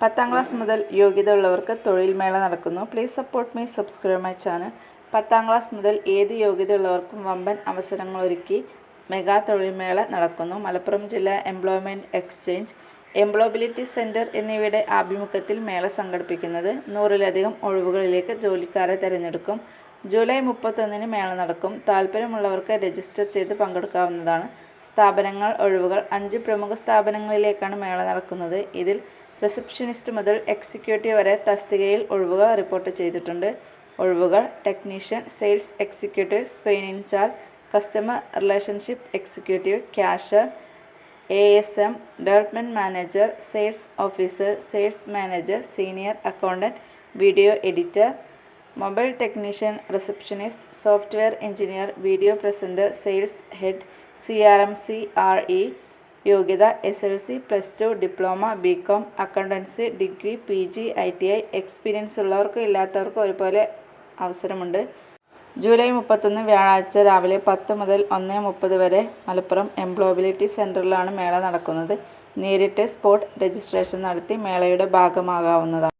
പത്താം ക്ലാസ് മുതൽ യോഗ്യത ഉള്ളവർക്ക് തൊഴിൽ മേള നടക്കുന്നു. Please support me subscribe my channel പത്താം ക്ലാസ് മുതൽ ഏത് യോഗ്യത ഉള്ളവർക്കും വമ്പൻ അവസരങ്ങൾ ഒരുക്കി മെഗാ തൊഴിൽ മേള നടക്കുന്നു. മലപ്പുറം ജില്ലാ എംപ്ലോയ്മെന്റ് എക്സ്ചേഞ്ച് എംപ്ലോയബിലിറ്റി സെന്റർ എന്നിവയുടെ ആഭിമുഖ്യത്തിൽ മേള സംഘടിപ്പിക്കുന്നത്. നൂറിലധികം ഒഴിവുകളിലേക്ക് ജോലിക്കാരെ തിരഞ്ഞെടുക്കും. ജൂലൈ മുപ്പത്തൊന്നിന് മേള നടക്കും. താല്പര്യമുള്ളവർക്ക് രജിസ്റ്റർ ചെയ്ത് പങ്കെടുക്കാവുന്നതാണ്. സ്ഥാപനങ്ങൾ ഒഴിവുകൾ അഞ്ച് പ്രമുഖ സ്ഥാപനങ്ങളിലേക്കാണ് മേള നടക്കുന്നത്. ഇതിൽ റിസപ്ഷനിസ്റ്റ് മുതൽ എക്സിക്യൂട്ടീവ് വരെ തസ്തികയിൽ ഒഴിവുകൾ റിപ്പോർട്ട് ചെയ്തിട്ടുണ്ട്. ഒഴിവുകൾ technician sales executive Spain incharge customer relationship executive cashier A S M development manager sales officer sales manager senior accountant video editor mobile technician receptionist software engineer video presenter sales head C R M C R E യോഗ്യത S L C plus two diploma B com accountancy degree P G I T I experience ഉള്ളവർക്കും ഇല്ലാത്തവർക്കും ഒരുപോലെ അവസരമുണ്ട്. July മുപ്പത്തൊന്ന് വ്യാഴാഴ്ച രാവിലെ പത്ത് മുതൽ ഒന്ന് മുപ്പത് വരെ മലപ്പുറം എംപ്ലോയബിലിറ്റി സെന്ററിലാണ് മേള നടക്കുന്നത്. നേരിട്ട് സ്പോട്ട് രജിസ്ട്രേഷൻ നടത്തി മേളയുടെ ഭാഗമാകാവുന്നതാണ്.